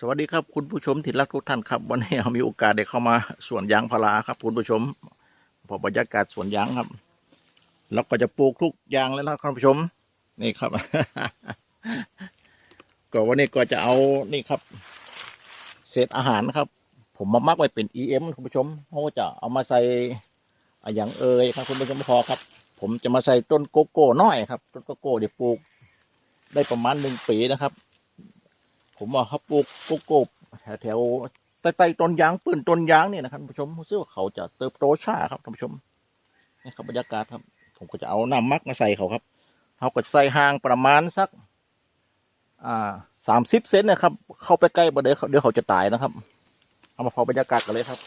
สวัสดีครับคุณผู้ชมที่รักทุกท่านครับ วันนี้เรามีโอกาสได้เข้ามาสวนยางพาราครับ คุณผู้ชมพอบรรยากาศสวนยางครับเราก็จะปลูกทุกยางแล้วนะคุณผู้ชม นี่ครับ ก็วันนี้ก็จะเอานี่ครับ เศษอาหารครับ ผมมามักไว้เป็น EM คุณผู้ชมเขาจะเอามาใส่อย่างเอ่ยครับ คุณผู้ชมพอครับ ผมจะมาใส่ต้นโกโก้น้อยครับต้นโกโก้เดี๋ยวปลูก ได้ประมาณหนึ่งปีนะครับ ผมว่าเขาปลูกโกโก้แถวใต้ๆต้นยางปืนต้นยางเนี่ยนะครับท่านผู้ชมผมเชื่อว่าเขาจะเติบโตช้าครับท่านผู้ชมนี่ครับบรรยากาศครับ ผมก็จะเอาน้ำมักมาใส่เขาครับเขาก็ใส่ห่างประมาณสัก อ่าสามสิบเซนนะครับ เข้าไปใกล้ประเดี๋ยวเดี๋ยวเขาจะตายนะครับ เอามาพอบรรยากาศกันเลยครับ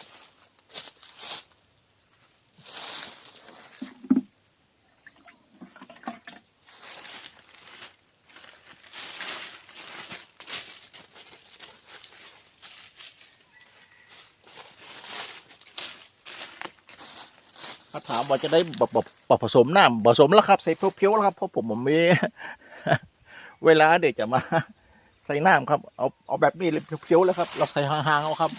าถามว่าจะได้แบบบผสมน้ำผสมแล้วครับใส่เพียวๆแล้วครับเพราะผมผมมีเวลาเด็กจะมาใส่น้ำครับ เอาเอาแบบนี้เลยเพียวๆแล้วครับ เราใส่ห่างๆเอาครับ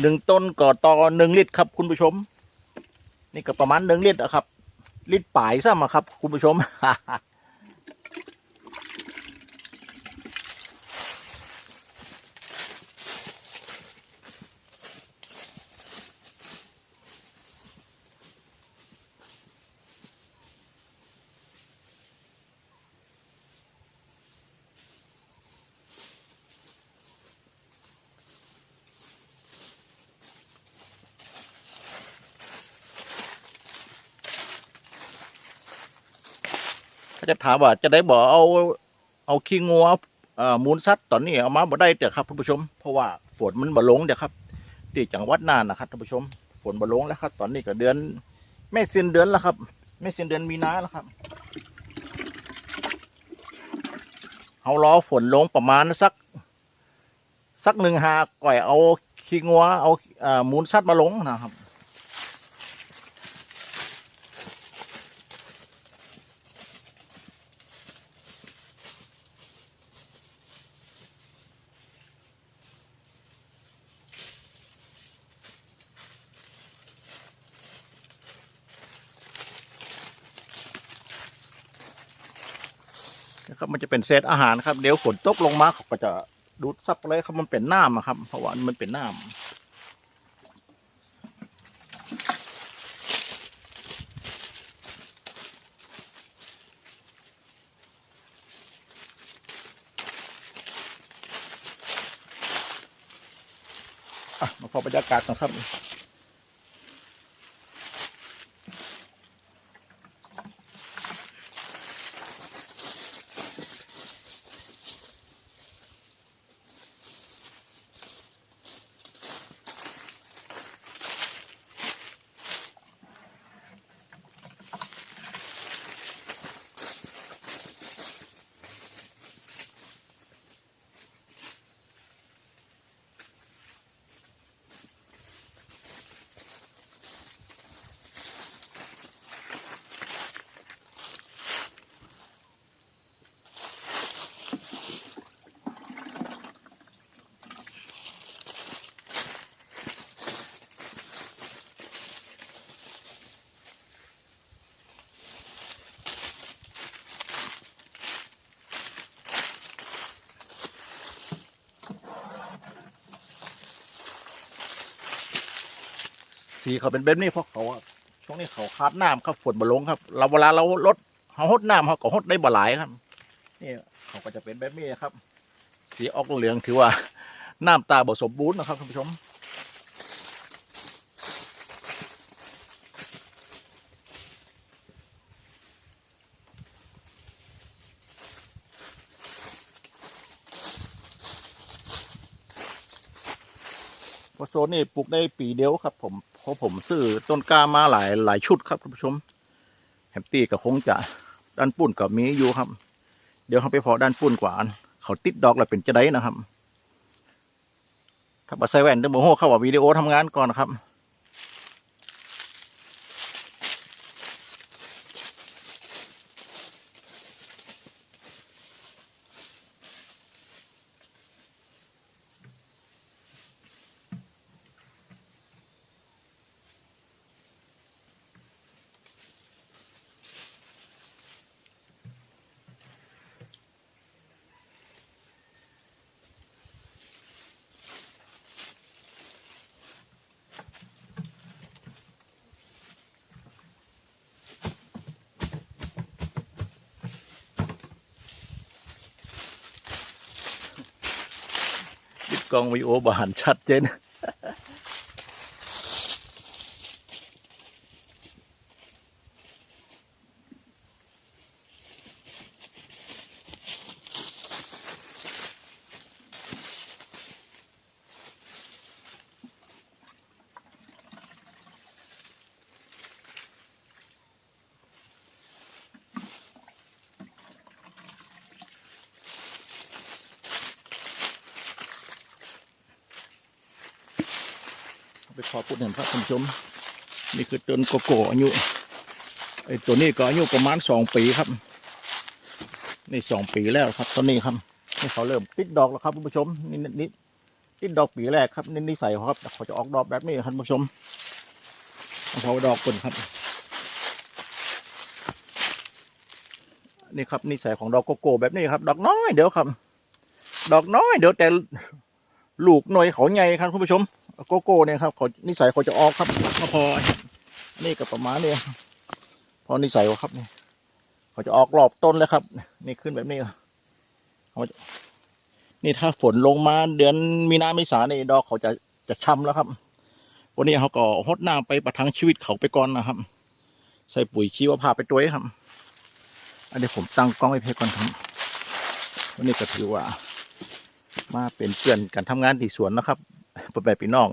หนึ่งต้นก่อต่อหนึ่งลิตรครับคุณผู้ชม นี่ก็ประมาณหนึ่งลิตรอะครับ ลิตรป่ายซ้ำอะครับ คุณผู้ชม จะถามว่าจะได้บอกเอาเอาขี้งัวมูลสัตว์ตอนนี้เอามาบ่ได้เดี๋ยวครับท่านผู้ชม เพราะว่าฝนมันบ่ลงเดี๋ยวครับที่จังหวัดน่านนะครับท่านผู้ชม ฝนบ่ลงแล้วครับ ตอนนี้ก็เดือนไม่สิ้นเดือนแล้วครับ ไม่สิ้นเดือนมีนาแล้วครับเอารอฝนลงประมาณสัก สักหนึ่งหาก่อยเอาขี้งัวเอามูลสัตว์มาลงนะครับ นะครับมันจะเป็นเศษอาหารครับเดี๋ยวฝนตกลงมาเขาก็จะดูดซับเลยครับมันเป็นน้ำครับ เพราะว่ามันเป็นน้ำอะมาพอบรรยากาศกันครับ สีเขาเป็นแบบนี้เพราะเขาช่วงนี้เขาขาดน้ำครับฝนบ่ลงครับเราเวลาเราลดเขาหดน้ำเขาก็หดได้บ่หลายครับ นี่เขาก็จะเป็นแบบนี้ครับ สีออกเหลืองถือว่าน้ำตาบ่สมบูรณ์นะครับท่านผู้ชมพระโซนนี่ปลูกได้ปีเดียวครับ ผม ราะผมซื้อต้นกล้ามาหลายหลายชุดครับท่านผู้ชมแฮมตี้ก็คงจะด้านปุ่นกับมีอยู่ครับ เดี๋ยวเขาไปพอด้านปุ่นกว่าอันเขาติดดอกแล้วเป็นจะได้นะครับ ถ้าบัใส่แว่นเดี๋ยวโมโหเข้าว่าวิดีโอทำงานก่อนนะครับ กล้องวีโอบานชัดเจน ไปขอพูดเห็นครับท่านผู้ชม นี่คือต้นโกโก้อายุไอ้ตัวนี้ก็อายุประมาณสองปีครับ นี่สองปีแล้วครับต้นนี้ครับนี่เขาเริ่มติดดอกแล้วครับท่านผู้ชมนี่นี่ติดดอกปีแรกครับนี่นิสัยเขาครับเขาจะออกดอกแบบนี้ครับท่านผู้ชมเขาดอกคนครับ นี่ครับนิสัยของดอกโกโก้แบบนี้ครับ ดอกน้อยเดี๋ยวครับ ดอกน้อยเดี๋ยวแต่ลูกหน่วยเขาใหญ่ครับคุณผู้ชม โกโก้เนี่ยครับเขานิสัยเขาจะออกครับก็พอนี่ก็ประมาณนี้พอนิสัยเขาครับเนี่ยเขาจะออกรอบต้นแล้วครับ นี่ขึ้นแบบนี้เขาจะนี่ถ้าฝนลงมาเดือนมีนาเมษาเนี่ยดอกเขาจะจะช้ำแล้วครับ วันนี้เขาก็หดน้ำไปประทังชีวิตเขาไปก่อนนะครับ ใส่ปุ๋ยชีวภาพไปด้วยครับ อันนี้ผมตั้งกล้องไว้เพก่อนครับ วันนี้ก็ถือว่า มาเป็นเพื่อนกันทำงานที่สวนนะครับ เป็นแบบพี่น้อง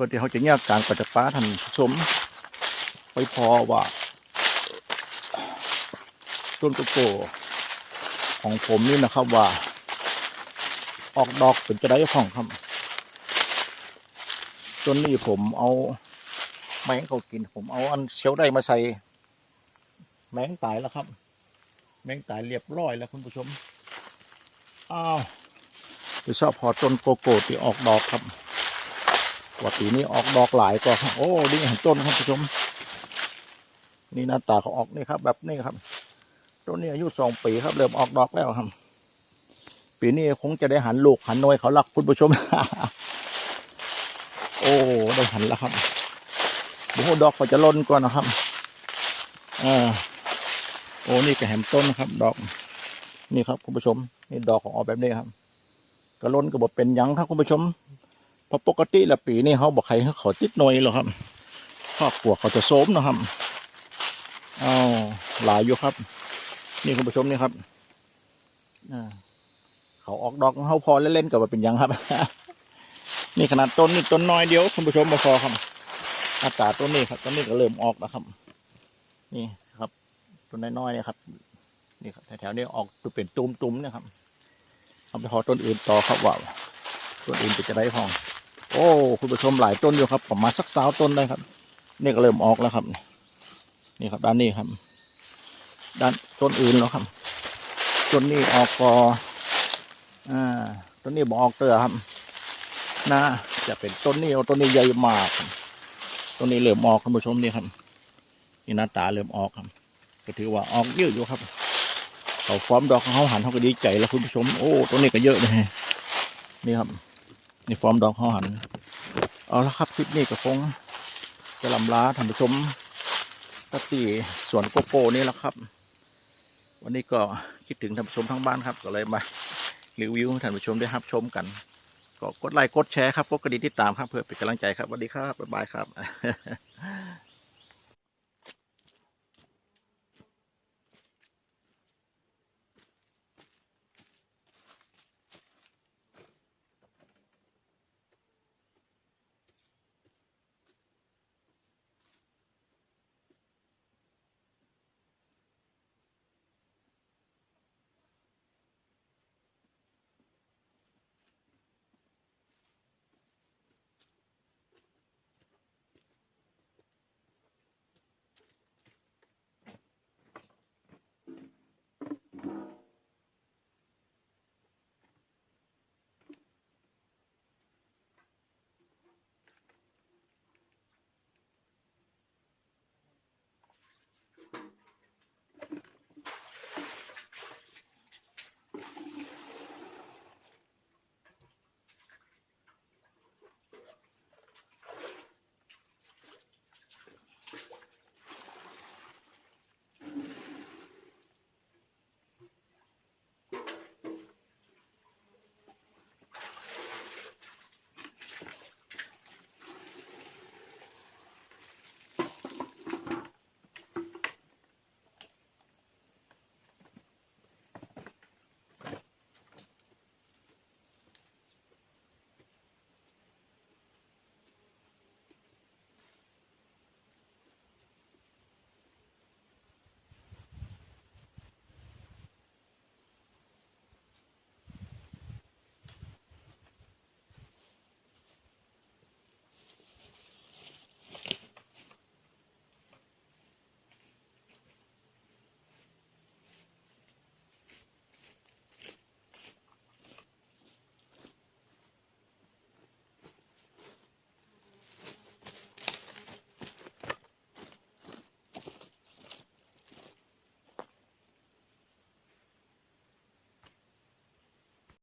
ก็ที่เขาจะแยกการปัจจป้าท่านผู้ชมไปพอว่าต้นโกโก้ของผมนี่นะครับว่า ออกดอกเป็นจะได้ของครับต้นนี้ผมเอาแมงเขากิน ผมเอาอันเชียวได้มาใส่ แมงตายแล้วครับ แมงตายเรียบร้อยแล้วคุณผู้ชมอ้าวโดยเฉพาะต้นโกโก้ที่ออกดอกครับ ว่าปีนี้ออกดอกหลายก็โอ้ดีเห็นต้นครับผู้ชม นี่หน้าตาเขาออกนี่ครับ แบบนี้ครับต้นนี้อายุสองปีครับเริ่มออกดอกแล้วครับ ปีนี้คงจะได้หันลูกหันน้อยเขารักคุณผู้ชม โอ้ได้หันแล้วครับโอ้ดอกเขาจะล้นก่อนนะครับอ่าโอ้นี่ก็แหมต้นนะครับ ดอก นี่ครับคุณผู้ชม นี่ดอกของออกแบบนี้ครับกระล้นก็บอกเป็นยังครับคุณผู้ชม พราะปกติละปีนี่เขาบอกใครเขาขอติดหน่อยหรอครับครอบครัวเขาจะโสมนะครับเอาหลายอยู่ครับ นี่คุณผู้ชมนี่ครับเขาออกดอกเขาพอเล่นๆกับว่าเป็นยังครับ นี่ขนาดต้นนี่ต้นน้อยเดียวคุณผู้ชมมาพอครับอัตราต้นนี้ครับต้นนี้ก็เริ่มออกแล้วครับ นี่ครับต้นน้อยๆเนี่ยครับนี่ครับแถวๆนี้ออกเป็นตุ้มๆนะครับเอาไปพอต้นอื่นต่อครับว่าต้นอื่นจะได้ห้อง อ้คุณผู้ชมหลายต้นอยู่ครับประมาณสักสาวต้นได้ครับนี่ก็เริ่มออกแล้วครับ นี่ครับด้านนี้ครับ ด้านต้นอื่นแล้วครับต้นนี้ออกกออ่าต้นนี้บออกเตอครับนะจะเป็นต้นนี้เอาต้นนี้ใหญ่มากต้นนี้เริ่มออกคุณผู้ชมนี่ครับนี่หน้าตาเริ่มออกครับ ก็ถือว่าออกเยอะอยู่ครับเขาฟอร์มดอกเขาหันเขาก็ดีใจแล้วคุณผู้ชม โอ้ตัวนี้ก็เยอะเลยนี่ครับ นี่ฟอร์มดอกเขาหัน เอาละครับคลิปนี้ก็คงจะลำลาท่านผู้ชมตัตีสวนโกโก้นี่แหละครับ วันนี้ก็คิดถึงท่านผู้ชมทั้งบ้านครับ ก็เลยมารีวิวให้ท่านผู้ชมได้รับชมกัน ก็กดไลค์กดแชร์ครับกดกระดิ่งติดตามครับเพื่อเป็นกำลังใจครับสวัสดีครับบ๊ายบายครับ